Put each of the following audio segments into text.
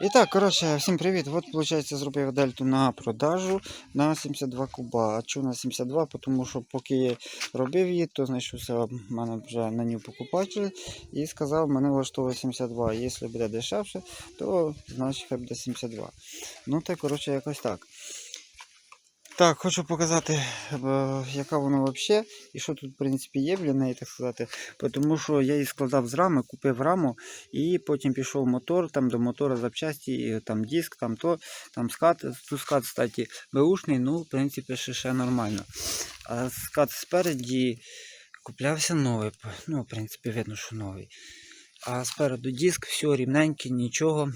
І так, коротше, всім привіт. От, виходить, зробив дельту на продажу на 72 куба. А чому на 72? Тому що поки я робив її, то знайшовся в мене вже на нього покупатель і сказав, мене влаштовує 72. Якщо буде дешевше, то значить хай буде 72. Ну так, коротше, якось так. Так, хочу показати, е, яка вона взагалі і що тут, в принципі, є для неї, так сказати. Тому що я її складав з рами, купив раму і потім пішов мотор, там до мотора запчасті, там диск, там то, там скат. Тут скат, кстати, беушний, ну, в принципі, ще, ще нормально. А скат спереді куплявся новий. Ну, в принципі, видно, що новий. А спереду диск, все рівненький, нічого.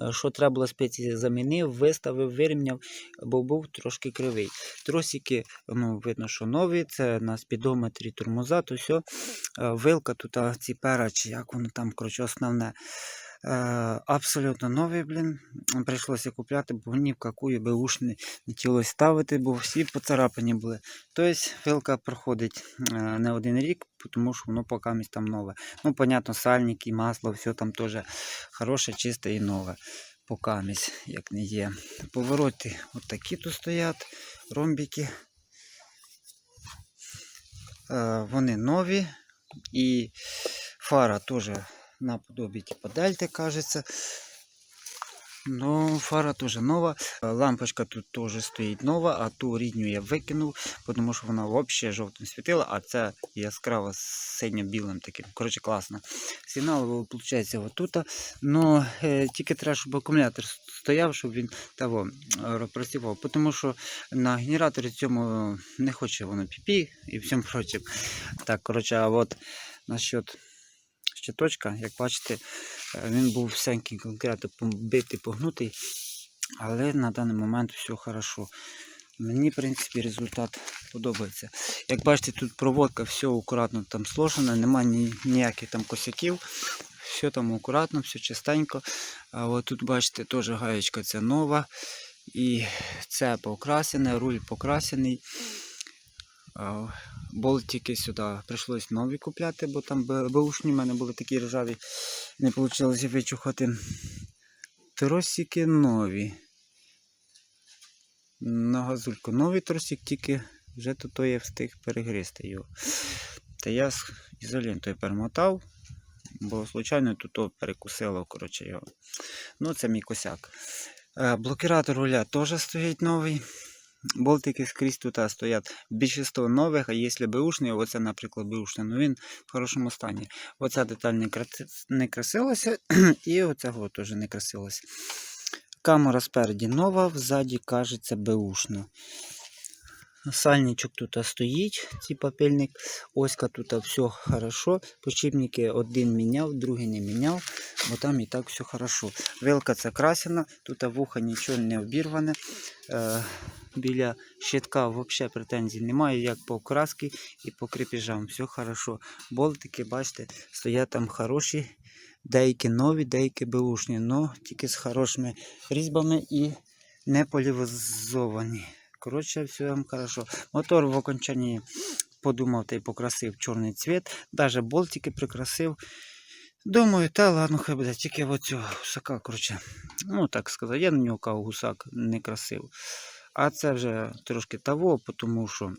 Е, Що треба було спеці замінив, виставив, вирівняв, бо був трошки кривий. Тросики, ну, видно, що нові, це на спідометрі тормоза, то все. Вилка тут, ці пера, чи як воно там, коротше, основне. Е, Абсолютно нові, блін. Прийшлося купляти, бо ні в какую би уж не, хотілося ставити, бо всі поцарапані були. Тобто вилка проходить е, не один рік, тому що воно поки там нове. Ну, понятно, сальники, масло, все там теж хороше, чисте і нове. Покамість, як не є. Повороти от такі тут стоять, ромбики. Е, вони нові. І фара теж наподобі типу дельти, кажеться. Ну, фара теж нова. Е, Лампочка тут теж стоїть нова, а ту рідню я викинув, тому що вона взагалі жовтим світила, а це яскраво синьо-білим таким. Коротше, класно. Сигнал виходить отут. Ну, е, тільки треба, щоб акумулятор стояв, щоб він того е, працював. Тому що на генераторі цьому не хоче воно піпі і всім прочим. Так, коротше, а от насчет щиточка, як бачите, е, він був всенький конкретно побитий, погнутий, але на даний момент все хорошо. Мені, в принципі, результат подобається. Як бачите, тут проводка все акуратно там сложена, немає ні, ніяких там косяків. Все там акуратно, все чистенько. А от тут бачите, теж гаєчка ця нова. І це покрасене, руль покрасений. Болтики сюди прийшлось нові купляти, бо там беушні в мене були такі ржаві, не вийшло вичухати. Тросики нові. На газульку новий тросик, тільки вже тут я встиг перегризти його. Та я з ізолентою перемотав, бо случайно тут перекусило коротше, його. Ну, це мій косяк. Е, Блокіратор руля теж стоїть новий. Болтики скрізь тут стоять більшість нових, а якщо беушний, оце, наприклад, беушний, ну він в хорошому стані. Оця деталь не, краси- не красилася, і оця теж не красилася. Камера спереді нова, взаді кажеться беушна. Сальничок тут стоїть, цей папельник. Оська тут все хорошо. Почіпники один міняв, другий не міняв, бо там і так все хорошо. Вилка це красена, тут вуха нічого не обірване. Біля щитка взагалі претензій немає, як по окраски і по крепежам. Все хорошо. Болтики, бачите, стоять там хороші. Деякі нові, деякі беушні, але тільки з хорошими різьбами і не полівізовані. Коротше, все там хорошо. Мотор в окончанні подумав та й покрасив чорний цвіт. Даже болтики прикрасив. Думаю, та ладно, хай буде тільки оцього гусака, коротше. Ну, так сказати, я на нього кав гусак не красив. А це вже трошки того, тому що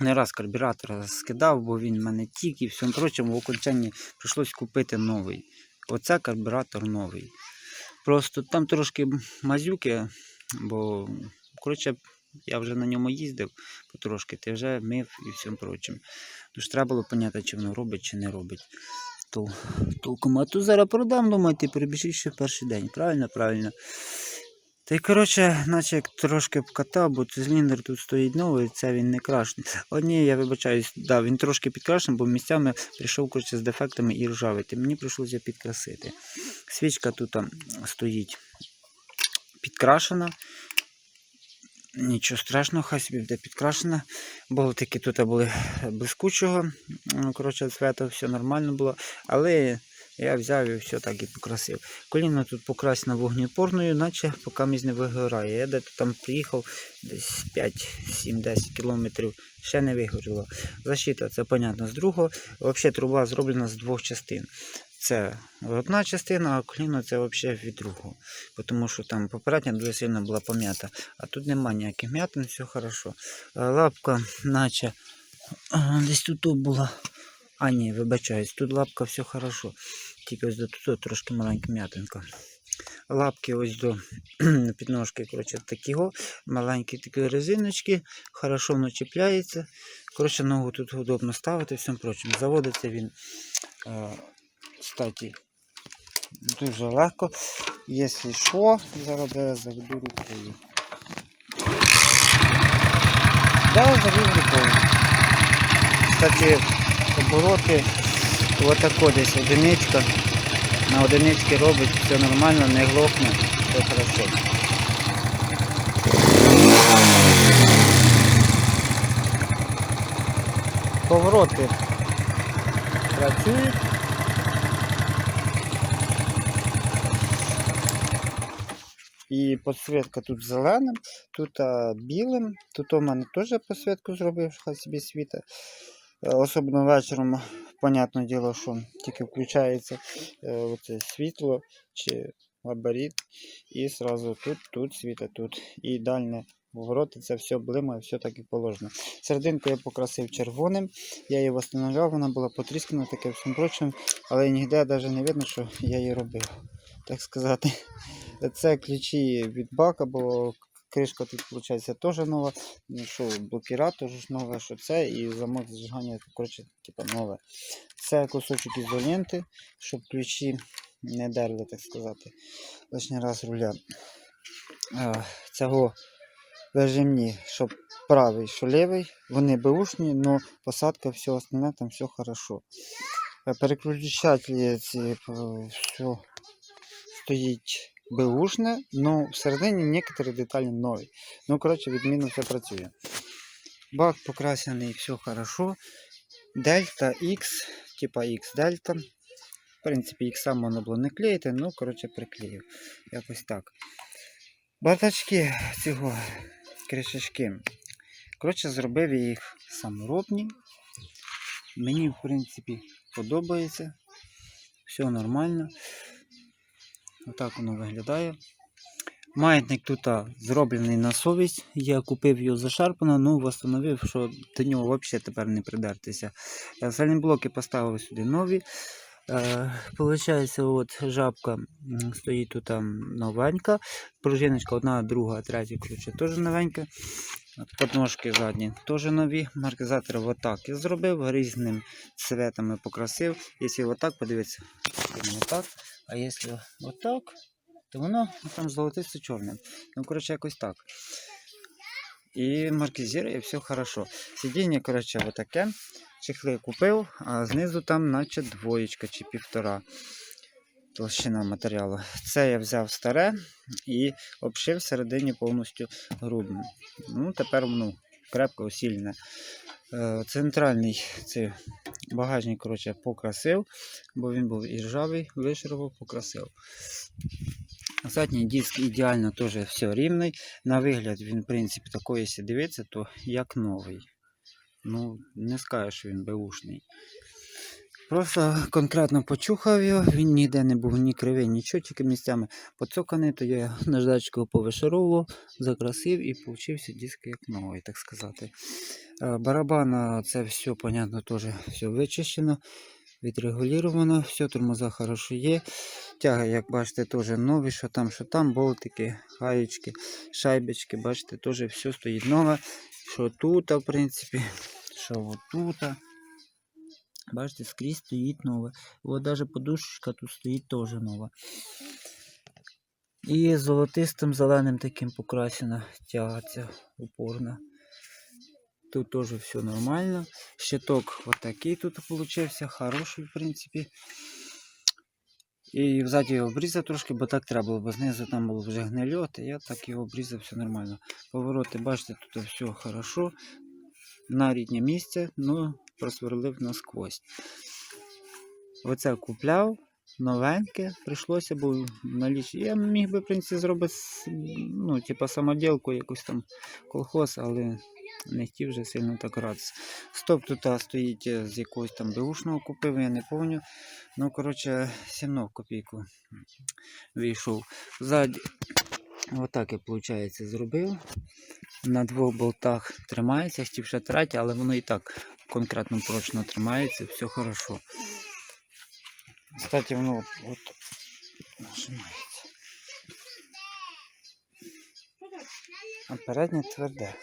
не раз карбюратор скидав, бо він в мене тік і всьому прочому в окончанні прийшлось купити новий. Оце карбюратор новий. Просто там трошки мазюки, бо коротше, я вже на ньому їздив потрошки, ти вже мив і всім прочим. Тож треба було поняти, чи воно робить, чи не робить. Тол- Толком. А тут зараз продам, думаю, ти прибіжиш ще перший день. Правильно, правильно. Та й коротше, наче як трошки вкатав, бо циліндр тут стоїть новий, це він не крашений. Одні, я вибачаюсь, да, він трошки підкрашений, бо місцями прийшов коротше, з дефектами і ржавити. Мені прийшлося підкрасити. Свічка тут а, стоїть підкрашена. Нічого страшного, хай собі буде підкрашена. Болтики тут були блискучого. Коротше, цвета, все нормально було. Але я взяв і все так і покрасив. Коліно тут покрасено вогнепорною, наче поки місь не вигорає. Я десь там приїхав десь 5-7-10 кілометрів, ще не вигоріло. Защита, це понятно, з другого. Взагалі труба зроблена з двох частин. це одна частина, а коліно це взагалі від другого. Тому що там попередня дуже сильно була пом'ята. А тут нема ніяких м'ятин, все хорошо. Е, Лапка, наче десь тут була. А, ні, вибачаюсь, тут лапка все хорошо. Тільки ось до тут трошки маленька м'ятинка. Лапки ось до підножки, коротше, такого. маленькі такі резиночки, хорошо воно чіпляється. Коротше, ногу тут удобно ставити, всім прочим. Заводиться він, е, дуже легко. Якщо що, зараз я заведу рукою. Да, завів рукою. Кстати, обороти отако десь одиничка. На одиничці робить, все нормально, не глохне, все хорошо. Повороти працюють. І підсвітка тут зеленим, тут а, білим. Тут у мене теж підсвітку зробив, хай собі світа. Е, Особливо вечором, понятне діло, що тільки включається е, оце світло чи габарит, і одразу тут, тут світа, тут. І дальне вороти, це все блимає, все так і положено. Серединку я покрасив червоним, я її встановляв, вона була потріскана, таке всім прочим, але ніде навіть не видно, що я її робив. Так сказати. Це ключі від бака, бо кришка тут, виходить, теж нова. Ну, Що блокіра теж ж нове, що це, і замок зажигання, коротше, типа нове. Це кусочок ізоленти, щоб ключі не дерли, так сказати. Лишній раз руля. Цього вижимні, щоб правий, що лівий. Вони беушні, але посадка, все основне, там все хорошо. Переключателі ці е, все стоїть беушне, але всередині некоторі деталі нові. Ну, коротше, відмінно все працює. Бак покрасений, все хорошо. Дельта X, типа X дельта. В принципі, X можна було не клеїти, ну, коротше, приклеїв. Якось так. Бардачки цього кришечки. Коротше, зробив я їх саморобні. Мені, в принципі, подобається. Все нормально. Отак воно виглядає. Маятник тут зроблений на совість. Я купив його зашарпано, ну встановив, що до нього взагалі тепер не придертися. Е, Сальні блоки поставив сюди нові. Е, Получається, от жабка стоїть тут новенька. Пружиночка одна, друга, третя, коротше, теж новенька. Подножки задні теж нові. Маркізатори отак я зробив, різним цветами покрасив. Якщо отак, подивіться, воно так. А якщо отак, то воно ну, там золотисто чорне. Ну, коротше, якось так. І маркізує, все хорошо. Сидіння, коротше, отаке. Чехли купив, а знизу там наче двоєчка чи півтора толщина матеріалу. Це я взяв старе і обшив всередині повністю грубим. Ну, тепер воно крепко усілене. Е, Центральний цей багажник коротше, покрасив, бо він був і ржавий, вишарував, покрасив. Задній диск ідеально теж все рівний. На вигляд він, в принципі, такий, якщо дивитися, то як новий. Ну, не скажеш, що він беушний. Просто конкретно почухав його, він ніде не був ні кривий, нічого, тільки місцями поцоканий, то я наждачкою повишаровував, закрасив і получився диск як новий, так сказати. Е, Барабана це все, понятно, теж все вичищено, відрегулювано, все, тормоза хорошо є. Тяги, як бачите, теж нові, що там, що там, болтики, гаєчки, шайбочки, бачите, теж все стоїть нове. Що тут, в принципі, що отут. Бачите, скрізь стоїть нове. От даже подушечка тут стоїть теж нова. І золотистим зеленим таким покрасена тяга ця упорна. Тут теж все нормально. Щиток отакий тут получився, хороший, в принципі. І взаді його обрізав трошки, бо так треба було, бо знизу там було вже гнильот, і я так його обрізав, все нормально. Повороти, бачите, тут все хорошо. На рідне місце, ну просверлив насквозь. Оце купляв, новеньке, прийшлося, бо наліч. Я міг би, в принципі, зробити ну, типа самоділку, якусь там колхоз, але не хотів вже сильно так гратися. Стоп тут стоїть е, з якогось там беушного купив, я не пам'ятаю. Ну, коротше, сімно в копійку вийшов. Ззаді, отак я, виходить, зробив. На двох болтах тримається, хотів ще третє, але воно і так конкретно прочно тримається, все хорошо. Кстати, воно от, нажимається. А переднє тверде.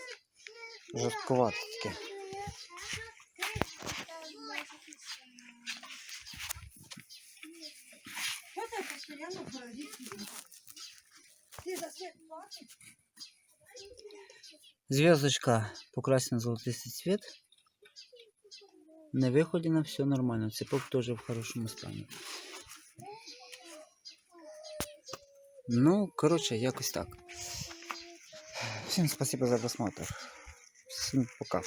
Жорстковате таке. Зв'язочка покрасена золотистий цвет. Не на все нормально. Цепок теж в хорошому стані. Ну, коротше, якось так. Всім спасибо за просмотр. Всім пока.